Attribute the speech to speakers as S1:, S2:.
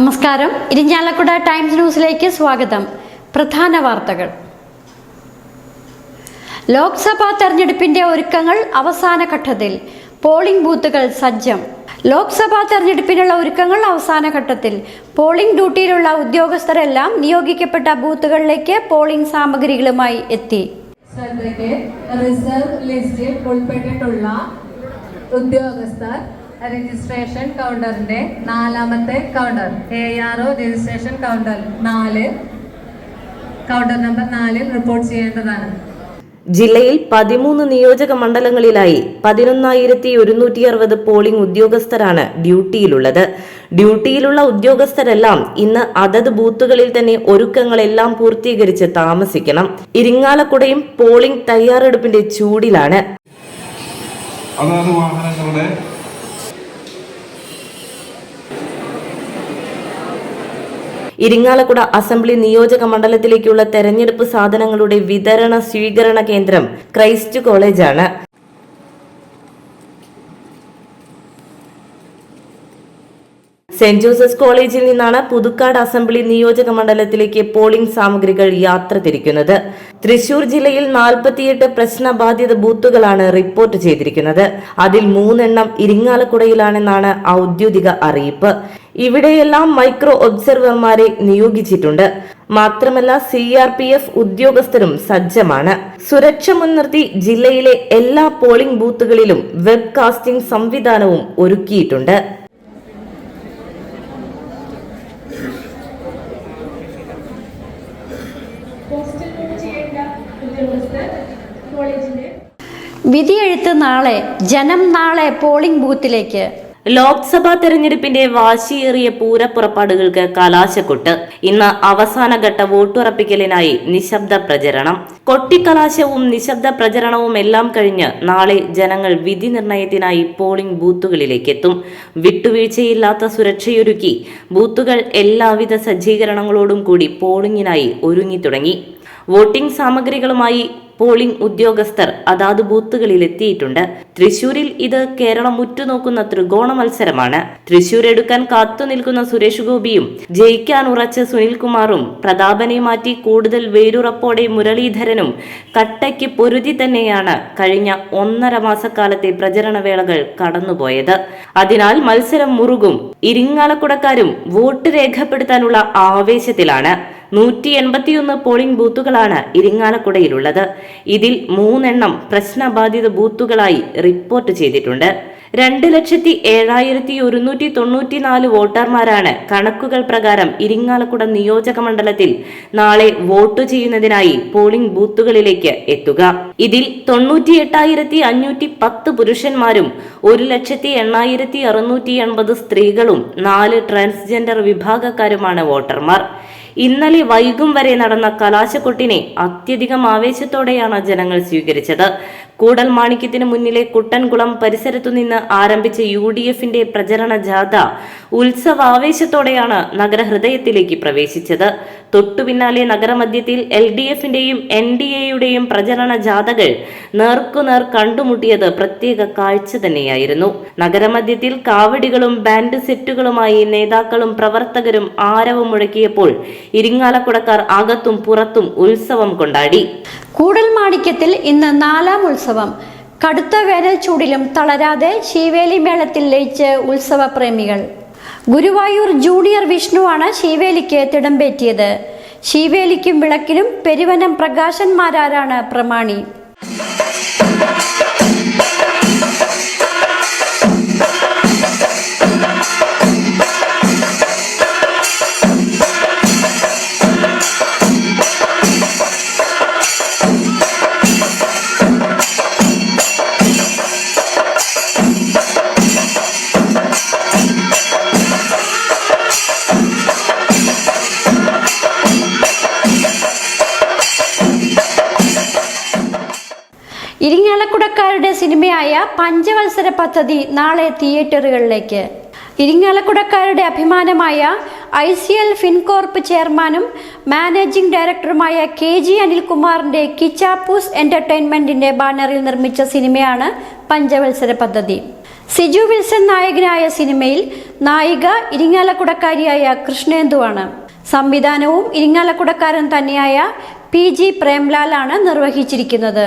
S1: നമസ്കാരം. ഇരിഞ്ഞാലക്കുട ടൈംസ് ന്യൂസിലേക്ക് സ്വാഗതം. പ്രധാന വാർത്തകൾ. ലോക്സഭാ തെരഞ്ഞെടുപ്പിന്റെ ഒരുക്കങ്ങൾ അവസാന ഘട്ടത്തിൽ. പോളിംഗ് ബൂത്തുകൾ സജ്ജം. ലോക്സഭാ തെരഞ്ഞെടുപ്പിനുള്ള ഒരുക്കങ്ങൾ അവസാന ഘട്ടത്തിൽ. പോളിംഗ് ഡ്യൂട്ടിയിലുള്ള ഉദ്യോഗസ്ഥരെല്ലാം നിയോഗിക്കപ്പെട്ട ബൂത്തുകളിലേക്ക് പോളിംഗ് സാമഗ്രികളുമായി എത്തി.
S2: റിസർവ് ലിസ്റ്റിൽ ഉൾപ്പെട്ടിട്ടുള്ള ഉദ്യോഗസ്ഥർ രജിസ്ട്രേഷൻ കൗണ്ടറിന്റെ നാലാമത്തെ counter. A R O registration counter നാല്. കൗണ്ടർ നമ്പർ നാലിൽ റിപ്പോർട്ട് ചെയ്യേണ്ടതാണ്.
S3: ജില്ലയിൽ പതിമൂന്ന് നിയോജക മണ്ഡലങ്ങളിലായി പതിനൊന്നായിരത്തി ഒരുന്നൂറ്റി അറുപത് പോളിംഗ് ഉദ്യോഗസ്ഥരാണ് ഡ്യൂട്ടിയിലുള്ളത്. ഡ്യൂട്ടിയിലുള്ള ഉദ്യോഗസ്ഥരെല്ലാം ഇന്ന് അതത് ബൂത്തുകളിൽ തന്നെ ഒരുക്കങ്ങളെല്ലാം പൂർത്തീകരിച്ച് താമസിക്കണം. ഇരിങ്ങാലക്കുടയും പോളിംഗ് തയ്യാറെടുപ്പിന്റെ ചൂടിലാണ്.
S4: അതാത് വാഹനങ്ങളുടെ
S3: ഇരിങ്ങാലക്കുട അസംബ്ലി നിയോജക മണ്ഡലത്തിലേക്കുള്ള തെരഞ്ഞെടുപ്പ് സാധനങ്ങളുടെ വിതരണ സ്വീകരണ കേന്ദ്രം ക്രൈസ്റ്റ് കോളേജാണ്. സെന്റ് ജോസഫ്സ് കോളേജിൽ നിന്നാണ് പുതുക്കാട് അസംബ്ലി നിയോജക മണ്ഡലത്തിലേക്ക് പോളിംഗ് സാമഗ്രികൾ യാത്ര തിരിക്കുന്നത്. തൃശൂർ ജില്ലയിൽ നാൽപ്പത്തിയെട്ട് പ്രശ്നബാധിത ബൂത്തുകളാണ് റിപ്പോർട്ട് ചെയ്തിരിക്കുന്നത്. അതിൽ മൂന്നെണ്ണം ഇരിങ്ങാലക്കുടയിലാണെന്നാണ് ഔദ്യോഗിക അറിയിപ്പ്. ഇവിടെയെല്ലാം മൈക്രോ ഒബ്സർവർമാരെ നിയോഗിച്ചിട്ടുണ്ട്. മാത്രമല്ല സി ആർ പി എഫ് ഉദ്യോഗസ്ഥരും സജ്ജമാണ്. സുരക്ഷ മുൻനിർത്തി ജില്ലയിലെ എല്ലാ പോളിംഗ് ബൂത്തുകളിലും വെബ് കാസ്റ്റിംഗ് സംവിധാനവും ഒരുക്കിയിട്ടുണ്ട്.
S1: വിധിയെഴുത്ത് നാളെ ജനം നാളെ പോളിംഗ് ബൂത്തിലേക്ക്.
S3: ലോക്സഭാ തെരഞ്ഞെടുപ്പിന്റെ വാശിയേറിയ പൂരപ്പുറപ്പാടുകൾക്ക് കലാശക്കൊട്ട്. ഇന്ന് അവസാനഘട്ട വോട്ടുറപ്പിക്കലിനായി നിശബ്ദ പ്രചരണം. കൊട്ടിക്കലാശവും നിശബ്ദ പ്രചരണവും എല്ലാം കഴിഞ്ഞ് നാളെ ജനങ്ങൾ വിധി നിർണയത്തിനായി പോളിംഗ് ബൂത്തുകളിലേക്കെത്തും. വിട്ടുവീഴ്ചയില്ലാത്ത സുരക്ഷയൊരുക്കി ബൂത്തുകൾ എല്ലാവിധ സജ്ജീകരണങ്ങളോടും കൂടി പോളിംഗിനായി ഒരുങ്ങി തുടങ്ങി. വോട്ടിംഗ് സാമഗ്രികളുമായി പോളിംഗ് ഉദ്യോഗസ്ഥർ അതാത് ബൂത്തുകളിൽ എത്തിയിട്ടുണ്ട് തൃശൂരിൽ ഇത് കേരളം ഉറ്റുനോക്കുന്ന ത്രികോണ മത്സരമാണ്. തൃശൂർ എടുക്കാൻ കാത്തു നിൽക്കുന്ന സുരേഷ് ഗോപിയും ജയിക്കാൻ ഉറച്ച സുനിൽകുമാറും പ്രതാപനെ മാറ്റി കൂടുതൽ വേരുറപ്പോടെ മുരളീധരനും കട്ടയ്ക്ക് പൊരുതി തന്നെയാണ് കഴിഞ്ഞ ഒന്നര മാസക്കാലത്തെ പ്രചരണവേളകൾ കടന്നുപോയത്. അതിനാൽ മത്സരം മുറുകും. ഇരിങ്ങാലക്കുടക്കാരും വോട്ട് രേഖപ്പെടുത്താനുള്ള ആവേശത്തിലാണ്. നൂറ്റി എൺപത്തിയൊന്ന് പോളിംഗ് ബൂത്തുകളാണ് ഇരിങ്ങാലക്കുടയിലുള്ളത്. ഇതിൽ മൂന്നെണ്ണം പ്രശ്നബാധിത ബൂത്തുകളായി റിപ്പോർട്ട് ചെയ്തിട്ടുണ്ട്. രണ്ട് ലക്ഷത്തി ഏഴായിരത്തി ഒരുന്നൂറ്റി തൊണ്ണൂറ്റിനാല് വോട്ടർമാരാണ് കണക്കുകൾ പ്രകാരം ഇരിങ്ങാലക്കുട നിയോജക മണ്ഡലത്തിൽ നാളെ വോട്ട് ചെയ്യുന്നതിനായി പോളിംഗ് ബൂത്തുകളിലേക്ക് എത്തുക. ഇതിൽ തൊണ്ണൂറ്റി എട്ടായിരത്തി അഞ്ഞൂറ്റി പത്ത് പുരുഷന്മാരും ഒരു ലക്ഷത്തി എണ്ണായിരത്തി അറുന്നൂറ്റി എൺപത് സ്ത്രീകളും നാല് ട്രാൻസ്ജെൻഡർ വിഭാഗക്കാരുമാണ് വോട്ടർമാർ. ഇന്നലെ വൈകും വരെ നടന്ന കലാശക്കൊട്ടിനെ അത്യധികം ആവേശത്തോടെയാണ് ജനങ്ങൾ സ്വീകരിച്ചത്. കൂടൽ മാണിക്യത്തിന് മുന്നിലെ കുട്ടൻകുളം പരിസരത്തുനിന്ന് ആരംഭിച്ച യു ഡി എഫിന്റെ പ്രചരണ ജാഥ ഉത്സവാവേശത്തോടെയാണ് നഗരഹൃദയത്തിലേക്ക് പ്രവേശിച്ചത്. തൊട്ടു പിന്നാലെ നഗരമധ്യത്തിൽ എൽ ഡി എഫിന്റെയും എൻ ഡി എയുടെയും പ്രചരണ ജാഥകൾ നേർക്കുനേർ കണ്ടുമുട്ടിയത് പ്രത്യേക കാഴ്ച തന്നെയായിരുന്നു. നഗരമധ്യത്തിൽ കാവടികളും ബാൻഡ് സെറ്റുകളുമായി നേതാക്കളും പ്രവർത്തകരും ആരവം മുഴക്കിയപ്പോൾ ഇരിങ്ങാലക്കുടക്കാർ അകത്തും പുറത്തും ഉത്സവം കൊണ്ടാടി.
S1: കൂടൽമാണിക്യത്തിൽ ഇന്ന് നാലാം ഉത്സവം. കടുത്ത വേനൽ ചൂടിലും തളരാതെ ശീവേലി മേളത്തിൽ ലയിച്ച് ഉത്സവ പ്രേമികൾ ഗുരുവായൂർ ജൂനിയർ വിഷ്ണുവാണ് ശീവേലിക്ക് തിടമ്പേറ്റിയത്. ശീവേലിക്കും വിളക്കിനും പെരുവനം പ്രകാശന്മാരാരാണ് പ്രമാണി. ഇരിങ്ങാലക്കുടക്കാരുടെ സിനിമയായ പഞ്ചവത്സര പദ്ധതി നാളെ തിയേറ്ററുകളിലേക്ക്. ഇരിങ്ങാലക്കുടക്കാരുടെ അഭിമാനമായ ഐ സി എൽ ഫിൻകോർപ്പ് ചെയർമാനും മാനേജിംഗ് ഡയറക്ടറുമായ കെ ജി അനിൽകുമാറിന്റെ കിച്ചാപ്പൂസ് എന്റർടൈൻമെന്റിന്റെ ബാനറിൽ നിർമ്മിച്ച സിനിമയാണ് പഞ്ചവത്സര പദ്ധതി. സിജു വിൽസൺ നായകനായ സിനിമയിൽ നായിക ഇരിങ്ങാലക്കുടക്കാരിയായ കൃഷ്ണേന്ദുവാണ് സംവിധാനവും ഇരിങ്ങാലക്കുടക്കാരൻ തന്നെയായ പി ജി പ്രേംലാലാണ് നിർവഹിച്ചിരിക്കുന്നത്.